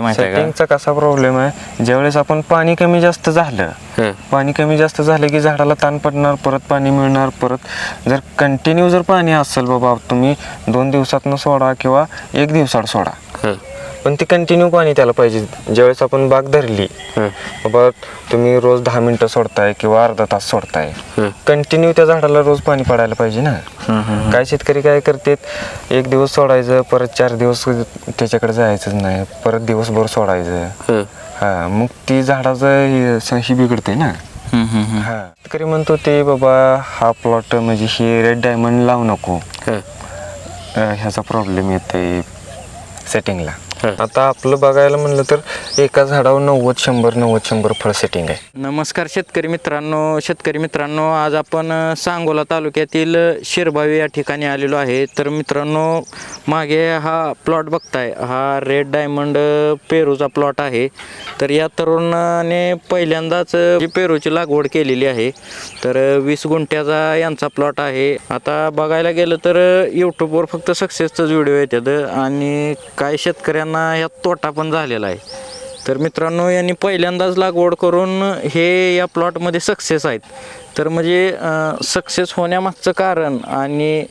माहिती आहे सेटिंगचा कसा प्रॉब्लेम आहे? ज्यावेळेस आपण पाणी कमी जास्त झालं पाणी कमी जास्त झालं की झाडाला ताण पडणार परत पाणी मिळणार परत जर कंटिन्यू जर पाणी असेल बाबा तुम्ही दोन दिवसातनं सोडा किंवा एक दिवसात सोडा. पण ती कंटिन्यू पाणी त्याला पाहिजे. ज्यावेळेस आपण बाग धरली बाबा तुम्ही रोज दहा मिनटं सोडताय किंवा अर्धा तास सोडताय कंटिन्यू त्या झाडाला रोज पाणी पडायला पाहिजे ना. काय शेतकरी काय करतात एक दिवस सोडायचं परत चार दिवस त्याच्याकडे जायचंच नाही परत दिवसभर सोडायचं. हं, हा मग ती झाडाचं हे बिघडते ना. शेतकरी म्हणतो ते बाबा हा प्लॉट म्हणजे हे रेड डायमंड लावू नको. ह्याचा प्रॉब्लेम येते सेटिंगला. आता आपलं बघायला म्हणलं तर एका झाडावर नव्वद शंभर नव्वद शंभर फळ सेटिंग आहे. नमस्कार शेतकरी मित्रांनो. शेतकरी मित्रांनो आज आपण सांगोला तालुक्यातील शिरभावी या ठिकाणी आलेलो आहे. तर मित्रांनो मागे हा प्लॉट बघताय. हा रेड डायमंड पेरूचा प्लॉट आहे. तर या तरुणाने पहिल्यांदाच पेरूची लागवड केलेली आहे तर वीस गुंठ्याचा यांचा प्लॉट आहे. आता बघायला गेलं तर यूट्यूबवर फक्त सक्सेसचाच व्हिडिओ येतात आणि काय शेतकऱ्यांना त्यांना यात तोटा पण झालेला आहे. तर मित्रांनो यांनी पहिल्यांदाच लागवड करून हे या प्लॉटमध्ये सक्सेस आहेत. तर म्हणजे सक्सेस होण्यामागचं कारण आणि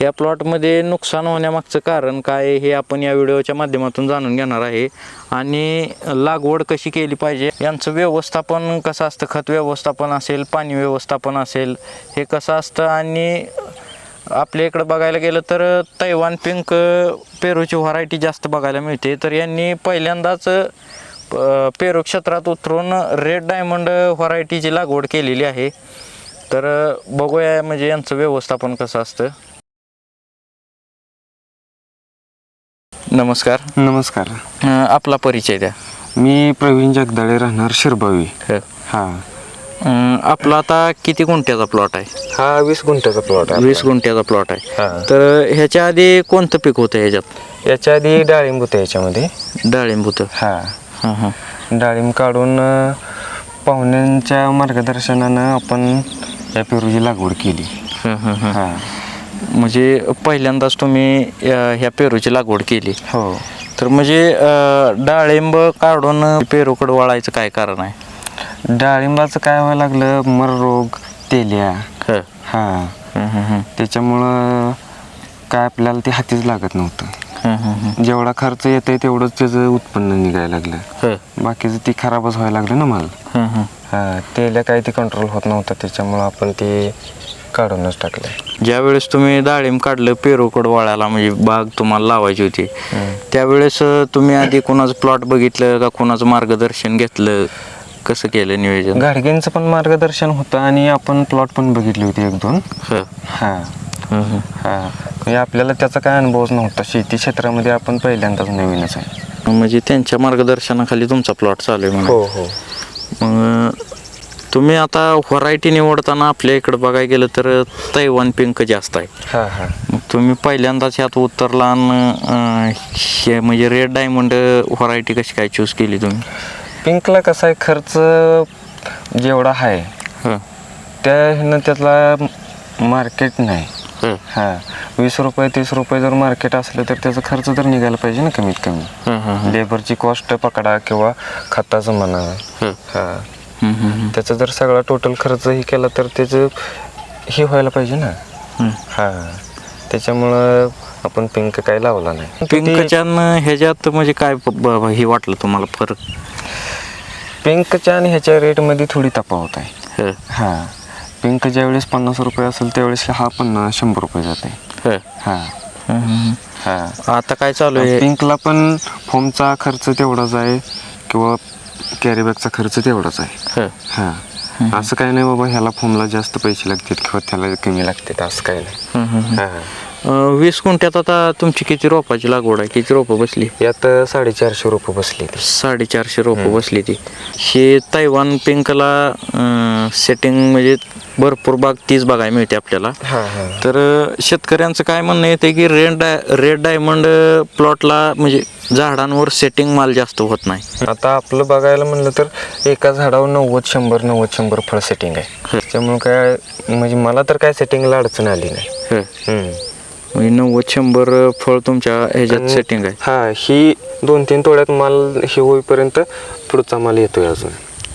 या प्लॉटमध्ये नुकसान होण्यामागचं कारण काय हे आपण या व्हिडिओच्या माध्यमातून जाणून घेणार आहे. आणि लागवड कशी केली पाहिजे यांचं व्यवस्थापन कसं असतं? खत व्यवस्थापन असेल पाणी व्यवस्थापन असेल हे कसं असतं? आणि आपल्या इकडं बघायला गेलं तर तैवान पिंक पेरूची व्हरायटी जास्त बघायला मिळते. तर यांनी पहिल्यांदाच पेरू क्षेत्रात उतरून रेड डायमंड व्हरायटीची लागवड केलेली आहे. तर बघूया म्हणजे यांचं व्यवस्थापन कसं असतं. नमस्कार. नमस्कार. आपला परिचय द्या. मी प्रवीण जगदाळे राहणार शिरबावी. ह. अ, आपला आता किती गुंठ्याचा प्लॉट आहे? हा वीस गुंठ्याचा प्लॉट आहे वीस गुंठ्याचा प्लॉट आहे. हा. तर ह्याच्या आधी कोणतं पीक होतं ह्याच्यात? याच्या आधी डाळिंब होतं याच्यामध्ये. डाळिंब होतं. हा. हां हां. डाळिंब काढून अं, पाहुण्यांच्या मार्गदर्शनानं आपण या पेरूची लागवड केली. हं, हं, हं. हा. म्हणजे पहिल्यांदाच तुम्ही अ, ह्या पेरूची लागवड केली. हो. तर म्हणजे अ, डाळिंब काढून पेरूकडे वळायचं काय कारण आहे? डाळिंबाचं काय व्हायला लागलं? मर रोग तेल्या. हं, हा. हं, हं, हं. त्याच्यामुळं काय आपल्याला ते हातीच लागत नव्हतं. हं, हं, हं. जेवढा खर्च येतोय तेवढंच त्याचं उत्पन्न निघायला लागलं. हं, बाकीचं ती खराबच व्हायला लागलं ना माल. हं, हं. हा तेल्या काही ते कंट्रोल होत नव्हतं. त्याच्यामुळं आपण ते काढूनच टाकलं. ज्या वेळेस तुम्ही डाळिंब काढलं पेरूकडे वळायला म्हणजे बाग तुम्हाला लावायची होती. त्यावेळेस अ, तुम्ही आधी कोणाचं प्लॉट बघितलं का कोणाचं मार्गदर्शन घेतलं? कसं केलं नियोजन? गाडगेंचं पण मार्गदर्शन होतं आणि आपण प्लॉट पण बघितली होती एक दोन. हं, हा. हं, हं. हा म्हणजे आपल्याला त्याचा काय अनुभवच नव्हता. शेती क्षेत्रामध्ये आपण पहिल्यांदाच नवीनच आहे. म्हणजे त्यांच्या मार्गदर्शनाखाली तुमचा प्लॉट चालू आहे म्हणा. हो मग तुम्ही आता व्हरायटी निवडताना आपल्या इकडं बघायला गेलं तर तैवान पिंक जास्त आहे. हा हा. मग तुम्ही पहिल्यांदाच ह्यात उतरला आणि अं, हे म्हणजे रेड डायमंड व्हरायटी कशी काय चूज केली तुम्ही? पिंकला कसा आहे खर्च जेवढा आहे हं, त्या ह्यानं त्यातला मार्केट नाही. हं, हा वीस रुपये तीस रुपये जर मार्केट असलं तर त्याचा खर्च तर निघायला पाहिजे ना कमीत कमी हं, हं, हं, लेबरची कॉस्ट पकडा किंवा खताचं म्हणा. हं, हा. हं, हं, हं, त्याचा जर सगळा टोटल खर्च ही केला तर त्याचं हे व्हायला पाहिजे ना. हं. हा. त्याच्यामुळं आपण पिंक काय लावला नाही. पिंकच्या ह्याच्यात म्हणजे काय हे वाटलं तुम्हाला फरक? पिंकच्या आणि ह्याच्या रेटमध्ये थोडी तफावत आहे. हं, हा. पिंक ज्यावेळेस पन्नास रुपये असेल त्यावेळेस हा पन्नास शंभर रुपये जाते. हं, हा. आता काय चालू आहे? पिंकला पण फॉर्मचा खर्च तेवढाच आहे किंवा कॅरीबॅगचा खर्च तेवढाच आहे. हं, हा. असं काही नाही बाबा ह्याला फॉर्मला जास्त पैसे लागतात किंवा त्याला कमी लागतात असं काही नाही. अं, वीस गुंठ्यात आता तुमची किती रोपाची लागवड आहे? किती रोपं बसली? यात साडेचारशे रुपये बसले ते साडेचारशे रोपं बसली ती. हे तैवान पिंकला सेटिंग म्हणजे भरपूर बाग तीच बघायला मिळते आपल्याला. हा हा. तर अं, शेतकऱ्यांचं काय म्हणणं येते की रेड डाय रेड डायमंड प्लॉटला म्हणजे झाडांवर सेटिंग माल जास्त होत नाही. आता आपलं बघायला म्हणलं तर एका झाडावर नव्वद शंभर नव्वद शंभर फळ सेटिंग आहे. त्याच्यामुळे काय म्हणजे मला तर काय सेटिंगला अडचण आली नाही. हं. हम्म. म्हणजे नव्वद शंभर फळ तुमच्या ह्याच्यात सेटिंग आहे. हा ही दोन तीन तोड्यात माल हे होईपर्यंत पुढचा माल येतोय अजून.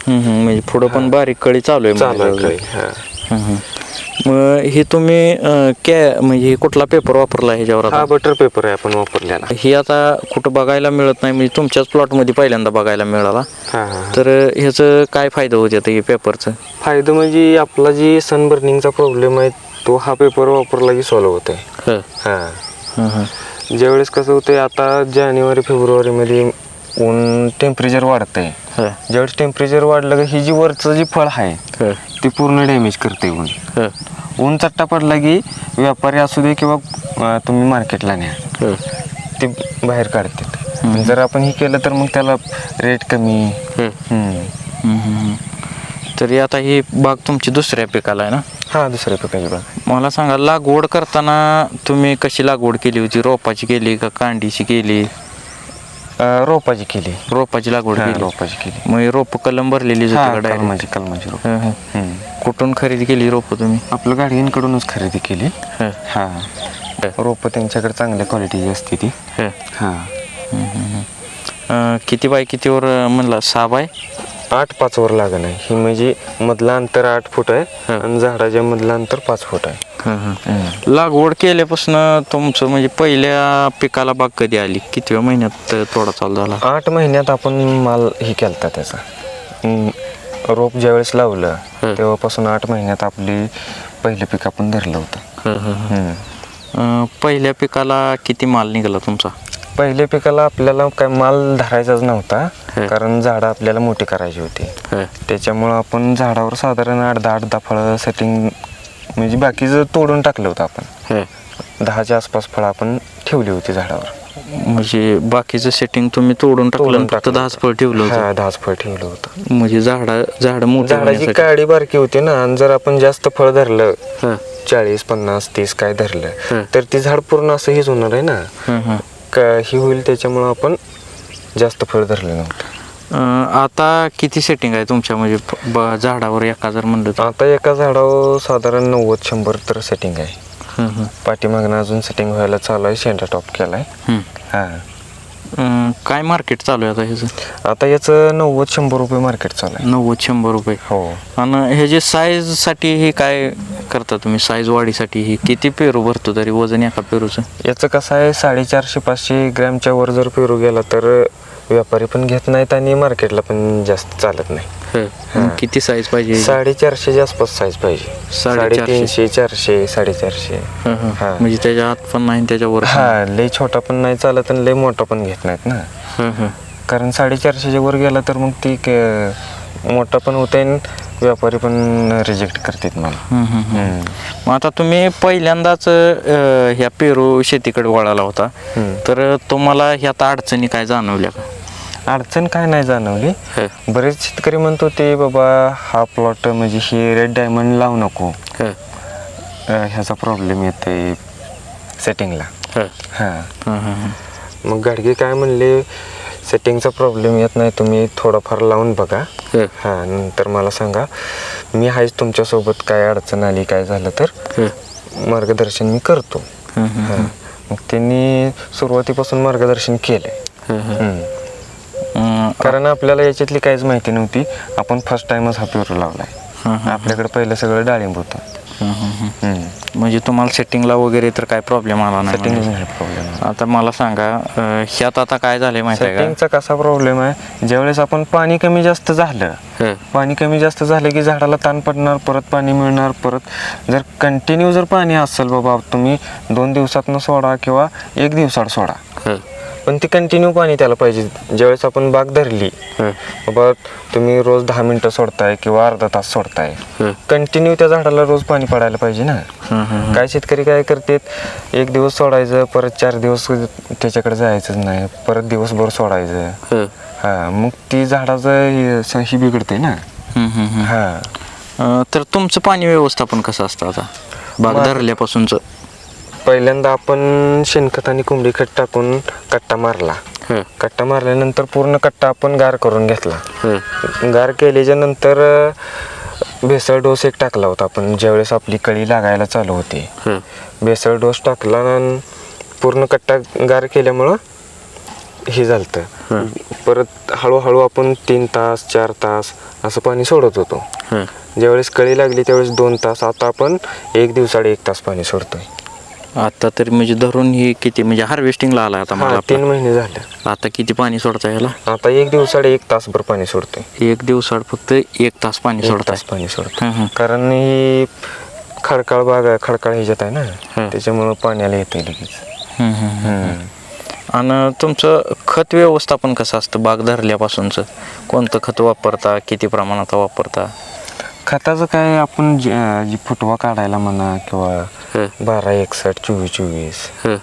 म्हणजे पुढं पण बारीक कळी चालू आहे. मग हे तुम्ही कॅ म्हणजे कुठला पेपर वापरला ह्याच्यावर हा बटर पेपर आहे आपण वापरलेला. ही आता कुठं बघायला मिळत नाही म्हणजे तुमच्याच प्लॉटमध्ये पहिल्यांदा बघायला मिळाला. तर ह्याचं काय फायदा होते आता हे पेपरचं फायदा म्हणजे आपला जी सन बर्निंगचा प्रॉब्लेम आहे तो हा पेपर वापरला की सॉल्व्ह होतोय. हं, हा. हं, हं. ज्यावेळेस कसं होतंय आता जानेवारी फेब्रुवारीमध्ये ऊन टेम्परेचर वाढतंय. हं, ज्यावेळेस टेम्परेचर वाढलं की ही जी वरचं जी फळ आहे हं, ती पूर्ण डॅमेज करते ऊन. हं, ऊन चट्टा पडला की व्यापारी असू दे किंवा अं, तुम्ही मार्केटला न्या. हं. ते बाहेर काढतात. जर आपण हे केलं तर मग त्याला रेट कमी. हं, हम्म. हं, हं, हं. तरी आता ही बाग तुमची दुसऱ्या पिकाला आहे ना? हा दुसऱ्या पिकाची बाग. मला सांगा लागवड करताना तुम्ही कशी लागवड केली होती? रोपाची केली का कांडीची केली? अं, रोपाची केली. रोपाची लागवड हा, केली. रोपाची केली. मग रोप कलम भरलेली हा, होती का direct? कलमाची कलमाची रोप. हम्म. कुठून खरेदी केली रोप तुम्ही? आपलं गाडींकडूनच खरेदी केली. हं, हा. हं, रोपं त्यांच्याकडे चांगल्या क्वालिटीची असते ती. हं. हा. अं, किती बाय कितीवर अं, म्हणला सहा बाय? आठ पाच वर लागण आहे. ही म्हणजे मधलं अंतर आठ फूट आहे. आणि झाडाच्या मधलं अंतर पाच फूट आहे. लागवड केल्यापासून तुमचं म्हणजे पहिल्या पिकाला बाग कधी आली? कितव्या महिन्यात तोडा चालू झाला? आठ महिन्यात आपण माल हे केलता त्याचा. रोप ज्यावेळेस लावलं. तेव्हापासून आठ महिन्यात आपली पहिलं पीक आपण धरलं होतं. हं, हं, हं. अं, पहिल्या पिकाला किती माल निघाला तुमचा? पहिल्या पिकाला आपल्याला काय माल धरायचाच. नव्हता कारण झाडं आपल्याला मोठी करायची होती हं, त्याच्यामुळं आपण झाडावर साधारण आठ दहा आठ दहा फळं सेटिंग म्हणजे बाकीचं तोडून टाकलं होतं आपण हं. दहाच्या आसपास फळं आपण ठेवली होती झाडावर म्हणजे बाकीचं सेटिंग तुम्ही तोडून टाकलं फक्त. दहाच फळ ठेवलं होतं दहाच फळ ठेवलं होतं म्हणजे झाड झाड मोठं झाडाची. काडी बारकी होती ना आणि जर आपण जास्त फळ धरलं चाळीस पन्नास तीस काय. धरलं तर ते झाड पूर्ण असं हेच होणार आहे ना. का ही होईल त्याच्यामुळं आपण जास्त फळ धरलं नव्हतं अं, आता किती सेटिंग आहे तुमच्या? म्हणजे ब- झाडावर एका जर म्हणलं तर. आता एका झाडावर साधारण नव्वद शंभर तर सेटिंग आहे. हं, हं, पाठीमागनं अजून सेटिंग व्हायला चालू आहे शेंडा टॉप केलाय. हं. हा. अं, काय मार्केट चालू आहे आता ह्याचं? आता याचं नव्वद शंभर रुपये मार्केट चालू आहे. नव्वद शंभर रुपये. हो. आणि हे जे साईजसाठी हे काय करता तुम्ही साईज वाढीसाठी हे किती पेरू भरतो तरी वजन एका पेरूचं याचं कसं आहे साडेचारशे पाचशे ग्रॅमच्या वर जर पेरू गेला तर व्यापारी पण घेत नाहीत आणि मार्केटला पण जास्त चालत नाही हं. मग किती साईज पाहिजे साडेचारशेच्या आसपास साईज पाहिजे साडेचारशे. साडेतीनशे चारशे साडेचारशे हं, हं. हा. म्हणजे त्याच्या आत पण नाही त्याच्यावर हा लय छोटा पण नाही चालत आणि लय मोठा पण घेत नाहीत ना. कारण साडेचारशेच्या वर गेला तर मग ती क- मोठा पण होत व्यापारी पण रिजेक्ट करतात मला. मग आता तुम्ही पहिल्यांदाच अं, ह्या पेरू शेतीकडे वळाला होता. तर तुम्हाला ह्यात अडचणी काय जाणवल्या का? अडचण काय नाही जाणवली. हं, बरेच शेतकरी म्हणतो ते बाबा हा प्लॉट म्हणजे हे रेड डायमंड लावू नको. हं, अं, ह्याचा प्रॉब्लेम येतोय सेटिंगला हं, हां. हं, हं, हं. मग गाडगे काय म्हणले सेटिंगचा प्रॉब्लेम येत नाही तुम्ही थोडाफार लावून बघा. हं, नंतर मला सांगा मी आहेच तुमच्यासोबत काय अडचण आली काय झालं तर? मार्गदर्शन मी करतो. हं, मग त्यांनी सुरुवातीपासून मार्गदर्शन केले कारण आपल्याला याच्यातली काहीच माहिती नव्हती. आपण फर्स्ट टाइमच हा पेरू लावलाय. आपल्याकडे पहिलं सगळं डाळिंब होतं. म्हणजे तुम्हाला सेटिंगला वगैरे तर काय प्रॉब्लेम आला नाही प्रॉब्लेम आता मला सांगा अं, ह्यात आता काय झालंय माहिती आहे सेटिंगचा कसा प्रॉब्लेम आहे? ज्यावेळेस आपण पाणी कमी जास्त झालं का पाणी कमी जास्त झालं की झाडाला ताण पडणार परत पाणी मिळणार परत जर कंटिन्यू जर पाणी असेल बाबा तुम्ही दोन दिवसातनं सोडा किंवा एक दिवसात सोडा. हं, पण ती कंटिन्यू पाणी त्याला पाहिजे. ज्यावेळेस आपण बाग धरली बाबा तुम्ही रोज दहा मिनटं सोडताय किंवा अर्धा तास सोडताय कंटिन्यू त्या झाडाला रोज पाणी पडायला पाहिजे ना. काय शेतकरी काय करतात एक दिवस सोडायचं परत चार दिवस त्याच्याकडे जायचंच नाही. परत दिवसभर सोडायचं. हं, मग ती झाडाचं हे- स- ही बिघडते ना. हं, तर तुमचं पाणी व्यवस्थापन कसं असतं आता? बाग धरल्यापासूनच. पहिल्यांदा आपण शेणखत आणि कोंबडी खत टाकून कट्टा मारला. कट्टा मारल्यानंतर पूर्ण कट्टा आपण गार करून घेतला. गार केल्याच्यानंतर अं, बेसळ डोस एक टाकला होता आपण ज्यावेळेस आपली कळी लागायला चालू होती. बेसळ डोस टाकला आणि पूर्ण कट्टा गार केल्यामुळं हे झालं परत हळूहळू आपण तीन तास चार तास असं पाणी सोडत होतो. ज्यावेळेस कळी लागली त्यावेळेस दोन तास आता आपण एक दिवसाड एक तास पाणी सोडतोय. आता तरी म्हणजे धरून ही किती म्हणजे हार्वेस्टिंगला आला आता मला हा तीन महिने झाले. आता किती पाणी सोडता याला? आता एक दिवसाड एक तासभर पाणी सोडतोय. एक दिवसाड फक्त एक तास पाणी एक सोडताय. पाणी सोडतोय. हं, हं. कारण ही खडकाळ बाग आहे खडकाळ ह्याच्यात आहे ना? हं. त्याच्यामुळं पाण्याला येते लगेच. हं, हं, हं. आणि तुमचं खत व्यवस्थापन कसं असतं? बाग धरल्यापासूनचं कोणतं खत वापरता? किती प्रमाणात वापरता? खताचं काय आपण जे अं, जी फुटवा काढायला म्हणा किंवा बारा एकसठ चोवीस चोवीस. हं,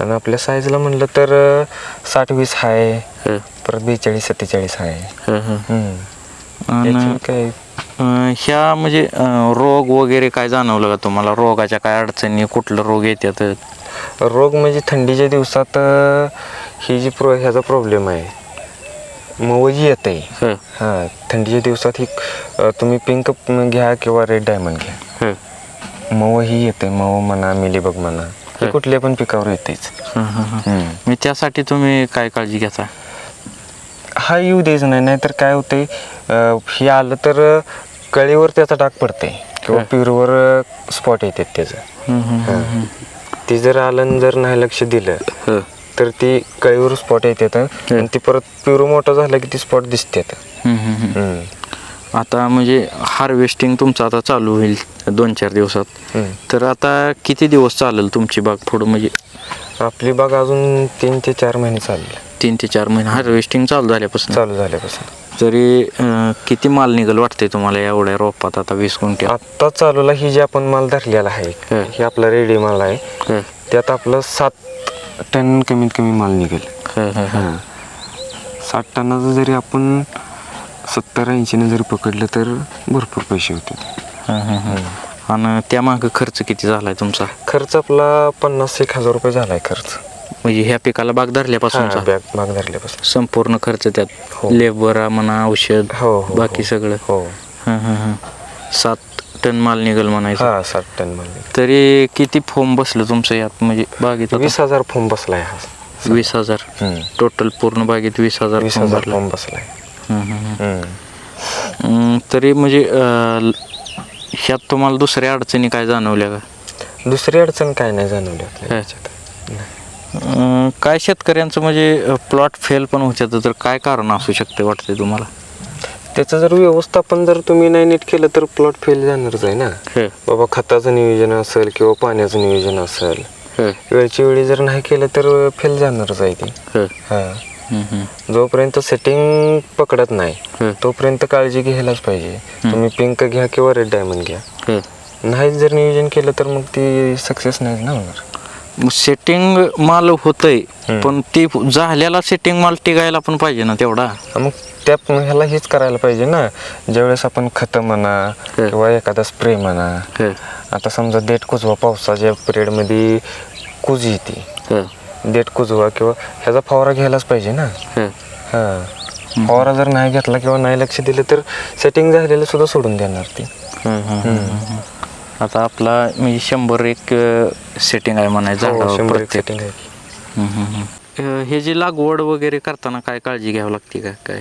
आणि आपल्या साईजला म्हणलं तर अं, साठ वीस आहे हं, परत बेचाळीस सत्तेचाळीस आहे हं, हं. हम्म. आणि काय? अं, ह्या म्हणजे अं, रोग वगैरे काय जाणवलं का तुम्हाला? रोगाच्या काय अडचणी कुठलं रोग येतात रोग म्हणजे थंडीच्या दिवसात अं, ही जी प्रो ह्याचा प्रॉब्लेम आहे. मवजी येत हं, हां थंडीच्या दिवसात ही अं, तुम्ही पिंक घ्या किंवा रेड डायमंड घ्या हं, मव ही येते मव म्हणा मिलीबग म्हणा हे. कुठल्या पण पिकावर येतेच हं, हं, हं. हम्म. मी त्यासाठी तुम्ही काय काळजी घेता हा येऊ द्यायचं नाही नाहीतर काय होते हे आलं तर अं, कळीवर त्याचा डाग पडते किंवा. पिरूवर स्पॉट येतात त्याचं हं, हं, हं, हं. ते जर आलं आणि जर नाही लक्ष दिलं हं, तर ती कळीवर स्पॉट येतात आणि ती परत पिरू मोठं झालं की ती स्पॉट दिसतात. आता म्हणजे हार्वेस्टिंग तुमचं आता चालू होईल दोन चार दिवसात. तर आता किती दिवस चालेल तुमची बाग पुढं? म्हणजे आपली बाग अजून तीन ते चार महिने चालली. तीन ते चार महिने. हार्वेस्टिंग चालू झाल्यापासून? चालू झाल्यापासून. तरी किती माल निघल वाटते तुम्हाला एवढ्या रोपात आता वीस गुंठे आत्ता चालूला ही जी आपण माल धरलेला आहे हं. आपला रेडी माल आहे. त्यात आपलं सात टन कमीत कमी माल निघेल हं, हं, हं. साठ टनाचं जरी आपण सत्तर ऐंशीने जरी पकडलं तर भरपूर पैसे होते हं, हं, हं. आणि त्यामागं खर्च किती झालाय तुमचा खर्च आपला पन्नास एक हजार रुपये झालाय खर्च म्हणजे ह्या पिकाला बाग धरल्यापासूनचा बॅग धरल्यापासून संपूर्ण खर्च त्यात हो. लेबर म्हणा औषध हो हो बाकी हो. सगळं हो हं, हं, हं. सात टन माल निघल म्हणायचं हा साठ टन माल निघेल. तरी किती फोम बसलं तुमचं यात म्हणजे बागेत आता? वीस हजार फॉर्म बसलाय हा वीस हजार हम्म. टोटल पूर्ण बागेत वीस हजार वीस फोम हजार भरला. फॉर्म बसलाय. हम्म. अं, तरी म्हणजे अं, ह्यात तुम्हाला दुसऱ्या अडचणी काय जाणवल्या का दुसरी अडचण काय नाही जाणवली आपल्याला. याच्यात. अं, काय शेतकऱ्यांचं म्हणजे प्लॉट फेल पण होत्यात तर काय कारण असू शकते वाटते तुम्हाला त्याचं जर व्यवस्थापन जर तुम्ही नाही नीट केलं तर प्लॉट फेल जाणारच आहे ना. बाबा खताचं नियोजन असेल किंवा पाण्याचं नियोजन असेल हं, वेळची वेळी जर नाही केलं तर फेल जाणारच आहे ते. हं, जोपर्यंत सेटिंग पकडत नाही हं, तोपर्यंत काळजी घ्यायलाच पाहिजे. तुम्ही पिंक घ्या किंवा रेड डायमंड घ्या. हं. नाही जर नियोजन केलं तर मग ती सक्सेस नाही ना होणार. सेटिंग माल होतंय हं. पण ती झालेला सेटिंग माल टिकायला पण पाहिजे ना तेवढा. मग त्या ह्याला हेच करायला पाहिजे ना. ज्यावेळेस आपण खतं म्हणा. किंवा एखादा स्प्रे म्हणा. आता समजा देठ कुजवा पावसाच्या पिरियडमध्ये कुज येते. हं, देठ कुजवा किंवा ह्याचा फवारा घ्यायलाच पाहिजे ना. हं. हां. फवारा जर नाही घेतला किंवा नाही लक्ष दिलं तर सेटिंग झालेलं सुद्धा सोडून देणार ती. आता आपला म्हणजे शंभर एक सेटिंग आहे म्हणायचं हो. सेटिंग आहे. हं, हं, हं. अं, हे जी लागवड वगैरे करताना काय काळजी घ्यावी लागते का? काय?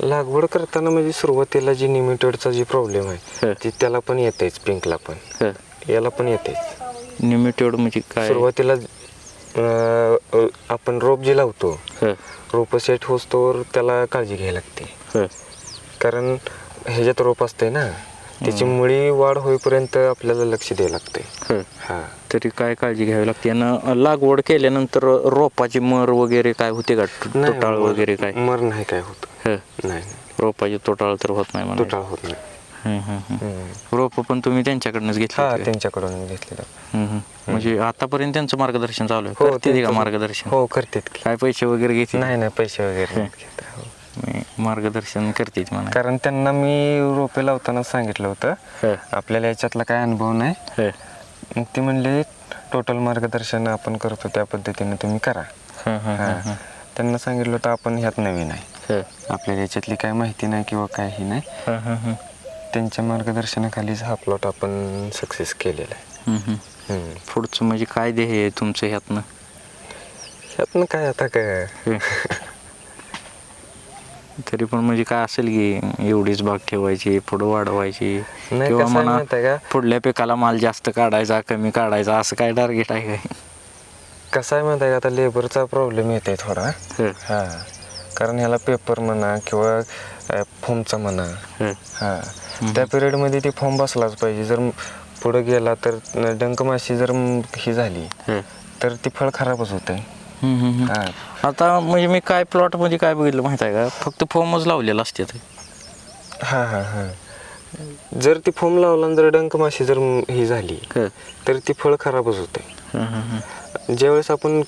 लागवड करताना म्हणजे सुरुवातीला जी निमिटेडचा जी प्रॉब्लेम. आहे ती त्याला पण येतेच पिंकला पण. हं. याला पण येतेच. निमिटेड म्हणजे काय? सुरुवातीला अं, आपण रोप जे लावतो रोप सेट होस्तोवर त्याला काळजी घ्यायला लागते. हं, कारण ह्याच्यात रोप असते ना. त्याची मुळी वाढ होईपर्यंत आपल्याला लक्ष द्यायला लागते हं. हा. तरी काय काळजी घ्यावी लागते? आणि लागवड केल्यानंतर रोपाची मर वगैरे काय होते का? तुटाळ वगैरे काय? मर नाही काय होत. नाही. रोपाची तुटाळ तर होत नाही तुटाळ होत नाही. रोप पण तुम्ही त्यांच्याकडनंच घेतली हा त्यांच्याकडून घेतलेलं म्हणजे आतापर्यंत त्यांचं मार्गदर्शन चालू आहे. हो करते का मार्गदर्शन? हो करतात की. काय पैसे वगैरे घेते नाही नाही पैसे वगैरे. मार्गदर्शन करते म्हणा. कारण त्यांना मी रोपे लावताना सांगितलं होतं. आपल्याला याच्यातला काय अनुभव नाही. मग ते म्हणले टोटल मार्गदर्शन आपण करतो त्या पद्धतीने तुम्ही करा. हं, त्यांना सांगितलं होतं आपण ह्यात नवीन आहे. आपल्याला याच्यातली काय माहिती नाही किंवा काही नाही. त्यांच्या मार्गदर्शनाखालीच हा प्लॉट आपण सक्सेस केलेला आहे. हम्म. पुढचं म्हणजे काय ध्येय आहे तुमचं ह्यातनं? ह्यातनं काय आता काय? हे. तरी पण म्हणजे काय असेल की एवढीच बाग ठेवायची पुढं वाढवायची. नाही, किंवा कसं आहे म्हणा माहिती आहे का? पुढल्या पिकाला माल जास्त काढायचा कमी काढायचा असं काय टार्गेट आहे काय? कसं आहे माहिती आहे का? आता लेबरचा प्रॉब्लेम येते थोडा. हं, हां. कारण ह्याला पेपर म्हणा किंवा फॉर्मचा म्हणा. हं, हां. त्या पिरियडमध्ये ती फॉर्म बसलाच पाहिजे. जर पुढं गेला तर डंक माशी जर ही झाली हं. तर ती फळ खराबच होते हम्म, हम्म, हम्म. हां आता म्हणजे मी काय प्लॉटमध्ये काय बघितलं माहीत आहे का फक्त फॉर्मच लावलेला असते ते. हां हां हां जर ती फॉर्म लावला आणि जर डंक माशी जर ही झाली हं, तर ती फळ खराबच होते हं, हं, हं. ज्यावेळेस आपण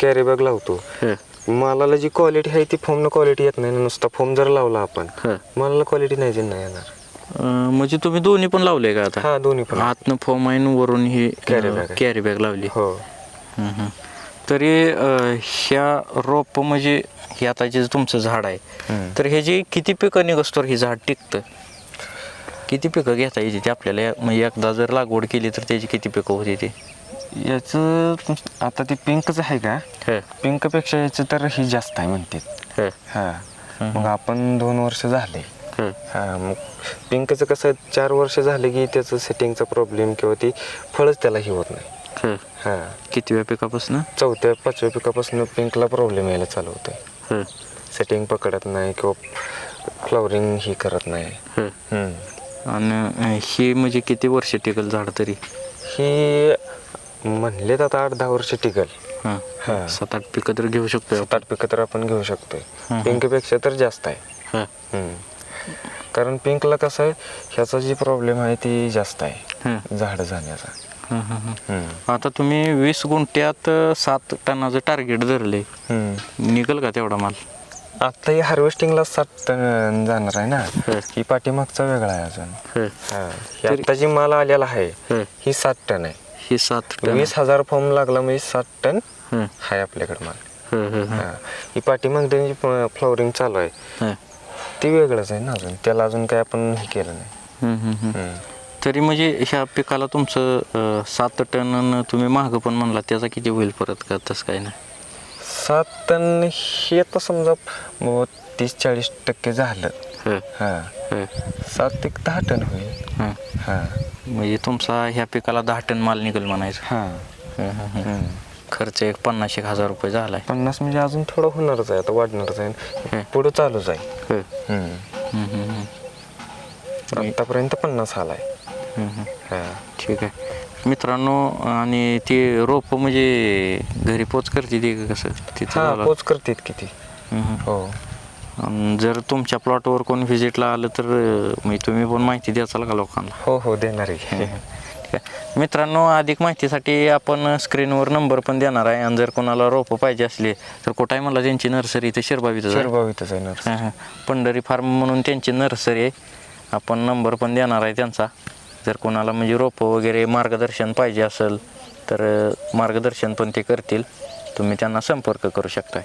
कॅरी बॅग लावतो हं, मालाला जी क्वालिटी आहे ती फॉर्मनं क्वालिटी येत नाही नुसता फॉर्म जर लावला आपण हं. मालाला क्वालिटी नाही जी नाही येणार अं, म्हणजे तुम्ही दोन्ही पण लावले का आता हा दोन्ही पण आतनं फॉर्म आहे आणि वरून ही Carry bag आहे. कॅरी बॅग लावली हो. तरी अं, ह्या रोप म्हणजे हे आता जे तुमचं झाड आहे. तर हे जे किती पिकं निघस्तोर हे झाड टिकतं? किती पिकं घेता येते ते आपल्याला? या- म्हणजे एकदा जर लागवड केली तर त्याची किती पिकं होती ते? याचं आता ते पिंकच आहे का? हं, पिंकपेक्षा याचं तर ही जास्त आहे म्हणते. हं, हा. मग आपण दोन वर्ष झाले. हं, हा मग पिंकचं कसं चार वर्ष झाले की त्याचं सेटिंगचा प्रॉब्लेम किंवा ती फळच त्याला ही होत नाही. हं. हा कितव्या पिकापासून चौथ्या पाचव्या पिकापासून पिंकला प्रॉब्लेम यायला चालू होते हं, सेटिंग पकडत नाही किंवा फ्लॉवरिंग ही करत नाही हं. हम्म. आणि अं, हे म्हणजे किती वर्ष टिकल झाड तरी ही म्हणलेत आता आठ दहा वर्ष टिकल हां हा. सात आठ पिकं तर घेऊ शकतो सात आठ पिकं तर आपण घेऊ शकतोय हम्म. पिंकपेक्षा तर जास्त आहे हां हम्म. कारण पिंकला कसं आहे ह्याचा जी प्रॉब्लेम आहे ती जास्त आहे हां झाड जाण्याचा हां हां हां. आता तुम्ही वीस गुंठ्यात सात टनाचं टार्गेट धरले. निघल का तेवढा माल? आता ही हार्वेस्टिंगला सात टन जाणार आहे ना. हं. पाठीमागचा वेगळा आहे अजून. आता जी माल आलेला आहे. हं. सात टन आहे. हे सात टन वीस हजार फॉर्म लागला म्हणजे सात टन आहे आपल्याकडे माल. हं, पाठीमागची जी फ्लॉवरिंग चालू आहे. ती वेगळंच आहे ना अजून. त्याला अजून काय आपण हे केलं नाही. तरी म्हणजे ह्या पिकाला तुमचं सात टन तुम्ही महाग पण म्हणला त्याचा किती होईल परत का? तसं काय नाही. सात टन हे आता समजा तीस चाळीस टक्के झालं. हं, सात ते दहा टन होईल. हं. म्हणजे तुमचा ह्या पिकाला दहा टन माल निघेल म्हणायचं. हा. हं, हं, हं. खर्च एक पन्नास एक हजार रुपये झालाय. पन्नास म्हणजे अजून थोडं होणारच आहे आता वाढणारच आहे. पुढं चालूच आहे. आतापर्यंत पन्नास आलाय. ठीक आहे. मित्रांनो आणि ते रोप म्हणजे घरी पोच करते ते का कसं? तिथं? पोच करतेत किती हं, अन् जर तुमच्या प्लॉटवर कोणी व्हिजिटला आलं तर म्हणजे तुम्ही पण माहिती द्याचाल का लोकांना? हो हो देणार आहे. ठीक आहे. मित्रांनो अधिक माहितीसाठी आपण स्क्रीनवर नंबर पण देणार आहे. आणि जर कोणाला रोपं पाहिजे असले तर कुठे आहे मला त्यांची नर्सरी इथे शिरबावीतच आहे. आहे नर्स हां, हां. पंढरी फार्म म्हणून त्यांची नर्सरी आहे. आपण नंबर पण देणार आहे त्यांचा. जर कोणाला म्हणजे रोपं वगैरे मार्गदर्शन पाहिजे असेल तर मार्गदर्शन पण ते करतील. तुम्ही त्यांना संपर्क करू शकताय.